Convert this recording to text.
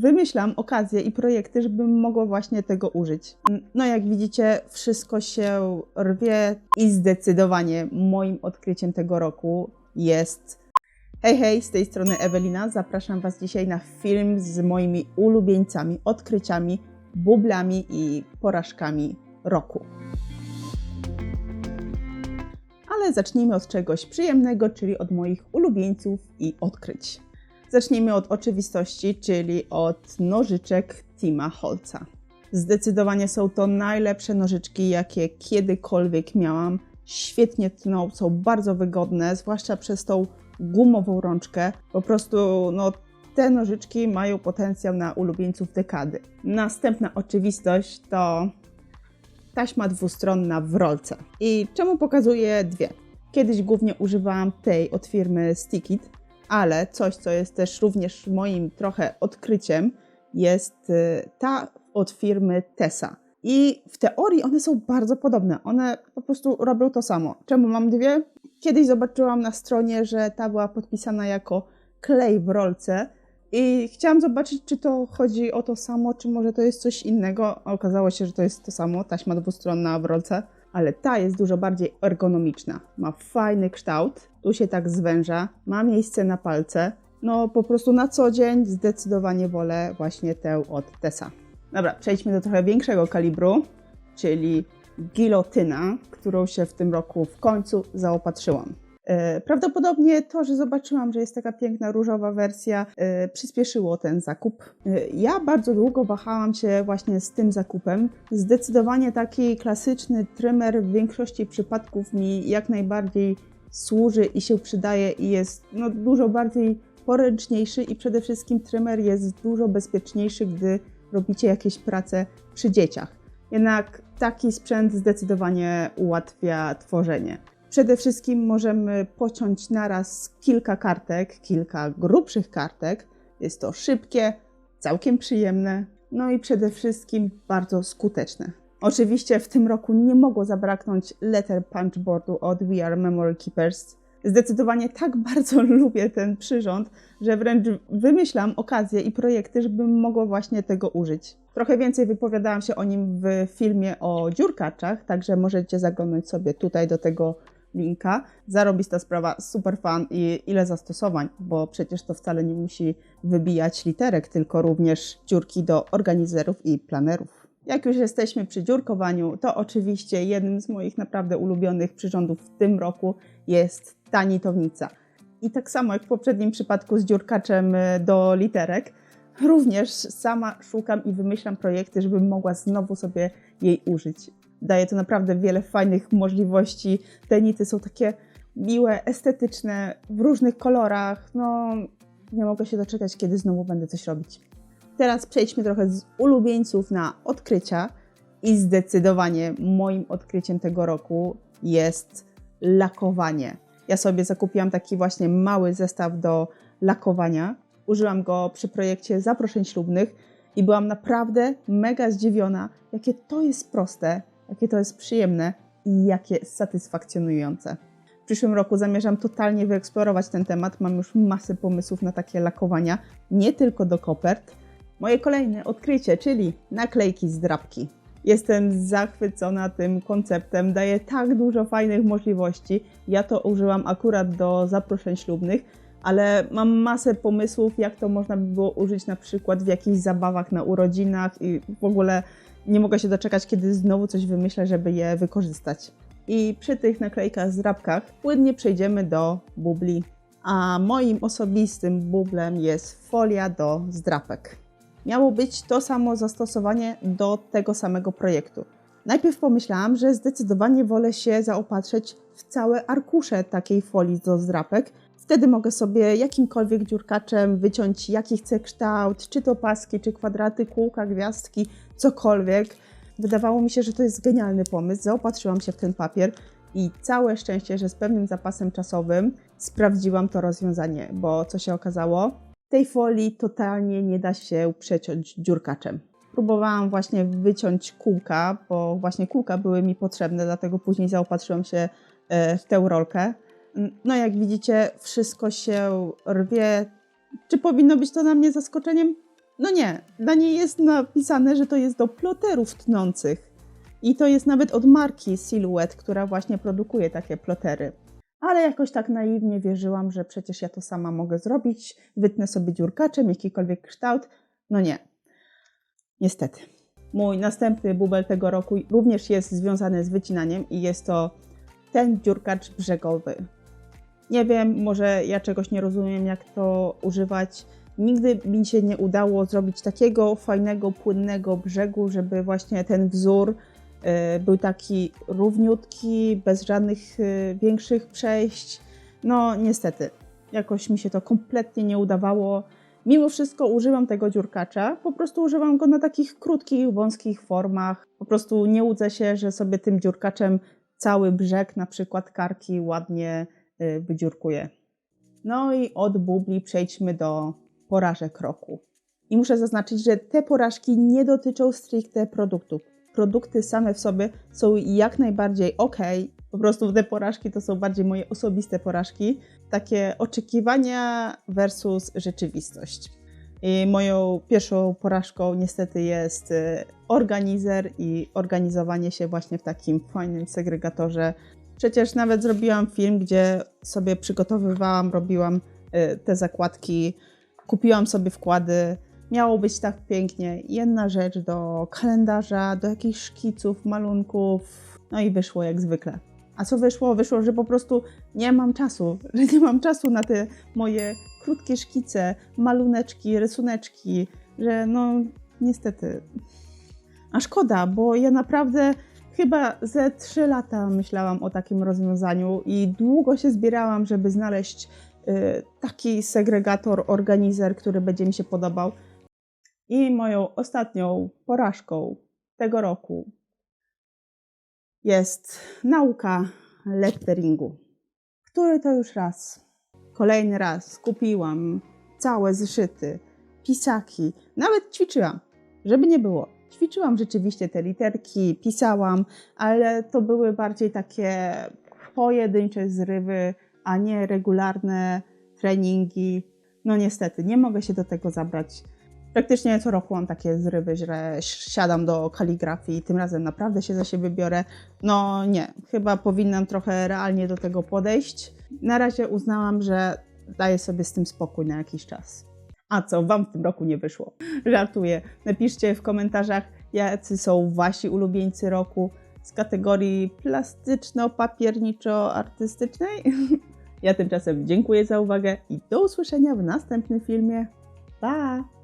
wymyślam okazje i projekty, żebym mogła właśnie tego użyć. No jak widzicie, wszystko się rwie i zdecydowanie moim odkryciem tego roku jest Hej, hej, z tej strony Ewelina. Zapraszam Was dzisiaj na film z moimi ulubieńcami, odkryciami, bublami i porażkami roku. Ale zacznijmy od czegoś przyjemnego, czyli od moich ulubieńców i odkryć. Zacznijmy od oczywistości, czyli od nożyczek Tima Holca. Zdecydowanie są to najlepsze nożyczki, jakie kiedykolwiek miałam. Świetnie tną, są bardzo wygodne, zwłaszcza przez tą gumową rączkę. Po prostu, no, te nożyczki mają potencjał na ulubieńców dekady. Następna oczywistość to taśma dwustronna w rolce. I czemu pokazuję dwie? Kiedyś głównie używałam tej od firmy Stickit, ale coś, co jest też również moim trochę odkryciem, jest y, ta od firmy Tesa. I w teorii one są bardzo podobne. One po prostu robią to samo. Czemu mam dwie? Kiedyś zobaczyłam na stronie, że ta była podpisana jako klej w rolce. I chciałam zobaczyć, czy to chodzi o to samo, czy może to jest coś innego. Okazało się, że to jest to samo, taśma dwustronna w rolce, ale ta jest dużo bardziej ergonomiczna. Ma fajny kształt, tu się tak zwęża, ma miejsce na palce. No po prostu na co dzień zdecydowanie wolę właśnie tę od Tesa. Dobra, przejdźmy do trochę większego kalibru, czyli gilotyna, którą się w tym roku w końcu zaopatrzyłam. E, prawdopodobnie to, że zobaczyłam, że jest taka piękna różowa wersja, e, przyspieszyło ten zakup. E, ja bardzo długo wahałam się właśnie z tym zakupem. Zdecydowanie taki klasyczny trymer w większości przypadków mi jak najbardziej służy i się przydaje i jest no, dużo bardziej poręczniejszy i przede wszystkim trymer jest dużo bezpieczniejszy, gdy robicie jakieś prace przy dzieciach. Jednak taki sprzęt zdecydowanie ułatwia tworzenie. Przede wszystkim możemy pociąć naraz kilka kartek, kilka grubszych kartek. Jest to szybkie, całkiem przyjemne, no i przede wszystkim bardzo skuteczne. Oczywiście w tym roku nie mogło zabraknąć letter punchboardu od We Are Memory Keepers. Zdecydowanie tak bardzo lubię ten przyrząd, że wręcz wymyślam okazje i projekty, żebym mogła właśnie tego użyć. Trochę więcej wypowiadałam się o nim w filmie o dziurkaczach, także możecie zaglądać sobie tutaj do tego linka. Zarobista sprawa, super fan i ile zastosowań, bo przecież to wcale nie musi wybijać literek, tylko również dziurki do organizerów i planerów. Jak już jesteśmy przy dziurkowaniu, to oczywiście jednym z moich naprawdę ulubionych przyrządów w tym roku jest ta nitownica. I tak samo jak w poprzednim przypadku z dziurkaczem y, do literek, również sama szukam i wymyślam projekty, żebym mogła znowu sobie jej użyć. Daje to naprawdę wiele fajnych możliwości. Te nity są takie miłe, estetyczne, w różnych kolorach. No, nie mogę się doczekać, kiedy znowu będę coś robić. Teraz przejdźmy trochę z ulubieńców na odkrycia. I zdecydowanie moim odkryciem tego roku jest lakowanie. Ja sobie zakupiłam taki właśnie mały zestaw do lakowania. Użyłam go przy projekcie zaproszeń ślubnych i byłam naprawdę mega zdziwiona, jakie to jest proste, jakie to jest przyjemne i jakie satysfakcjonujące. W przyszłym roku zamierzam totalnie wyeksplorować ten temat. Mam już masę pomysłów na takie lakowania, nie tylko do kopert. Moje kolejne odkrycie, czyli naklejki z drapki. Jestem zachwycona tym konceptem, daje tak dużo fajnych możliwości. Ja to użyłam akurat do zaproszeń ślubnych, ale mam masę pomysłów, jak to można by było użyć na przykład w jakichś zabawach na urodzinach i w ogóle nie mogę się doczekać, kiedy znowu coś wymyślę, żeby je wykorzystać. I przy tych naklejkach z drapkach płynnie przejdziemy do bubli. A moim osobistym bublem jest folia do zdrapek miało być to samo zastosowanie do tego samego projektu. Najpierw pomyślałam, że zdecydowanie wolę się zaopatrzyć w całe arkusze takiej folii do zdrapek. Wtedy mogę sobie jakimkolwiek dziurkaczem wyciąć jaki chcę kształt, czy to paski, czy kwadraty, kółka, gwiazdki, cokolwiek. Wydawało mi się, że to jest genialny pomysł. Zaopatrzyłam się w ten papier i całe szczęście, że z pewnym zapasem czasowym sprawdziłam to rozwiązanie, bo co się okazało? tej folii totalnie nie da się przeciąć dziurkaczem. Próbowałam właśnie wyciąć kółka, bo właśnie kółka były mi potrzebne, dlatego później zaopatrzyłam się e, w tę rolkę. No jak widzicie, wszystko się rwie. Czy powinno być to dla mnie zaskoczeniem? No nie, dla niej jest napisane, że to jest do ploterów tnących. I to jest nawet od marki Silhouette, która właśnie produkuje takie plotery. Ale jakoś tak naiwnie wierzyłam, że przecież ja to sama mogę zrobić, wytnę sobie dziurkaczem jakikolwiek kształt. No nie. Niestety. Mój następny bubel tego roku również jest związany z wycinaniem i jest to ten dziurkacz brzegowy. Nie wiem, może ja czegoś nie rozumiem, jak to używać. Nigdy mi się nie udało zrobić takiego fajnego, płynnego brzegu, żeby właśnie ten wzór y, był taki równiutki, bez żadnych y, większych przejść. No, niestety, jakoś mi się to kompletnie nie udawało. Mimo wszystko używam tego dziurkacza, po prostu używam go na takich krótkich, wąskich formach. Po prostu nie łudzę się, że sobie tym dziurkaczem cały brzeg, na przykład karki, ładnie y, wydziurkuję. No i od bubli przejdźmy do porażek roku. I muszę zaznaczyć, że te porażki nie dotyczą stricte produktów. Produkty same w sobie są jak najbardziej ok. Po prostu te porażki to są bardziej moje osobiste porażki. Takie oczekiwania versus rzeczywistość. I moją pierwszą porażką niestety jest y, organizer i organizowanie się właśnie w takim fajnym segregatorze. Przecież nawet zrobiłam film, gdzie sobie przygotowywałam, robiłam y, te zakładki, kupiłam sobie wkłady. Miało być tak pięknie. Jedna rzecz do kalendarza, do jakichś szkiców, malunków. No i wyszło jak zwykle. A co wyszło? Wyszło, że po prostu nie mam czasu, że nie mam czasu na te moje krótkie szkice, maluneczki, rysuneczki, że no niestety. A szkoda, bo ja naprawdę chyba ze trzy lata myślałam o takim rozwiązaniu i długo się zbierałam, żeby znaleźć y, taki segregator, organizer, który będzie mi się podobał. I moją ostatnią porażką tego roku jest nauka letteringu, który to już raz, kolejny raz skupiłam całe zeszyty, pisaki, nawet ćwiczyłam, żeby nie było. Ćwiczyłam rzeczywiście te literki, pisałam, ale to były bardziej takie pojedyncze zrywy, a nie regularne treningi. No niestety, nie mogę się do tego zabrać praktycznie co roku mam takie zrywy, że siadam do kaligrafii i tym razem naprawdę się za siebie biorę. No nie, chyba powinnam trochę realnie do tego podejść. Na razie uznałam, że daję sobie z tym spokój na jakiś czas. A co, Wam w tym roku nie wyszło? Żartuję. Napiszcie w komentarzach, jacy są Wasi ulubieńcy roku z kategorii plastyczno-papierniczo-artystycznej. Ja tymczasem dziękuję za uwagę i do usłyszenia w następnym filmie. Pa!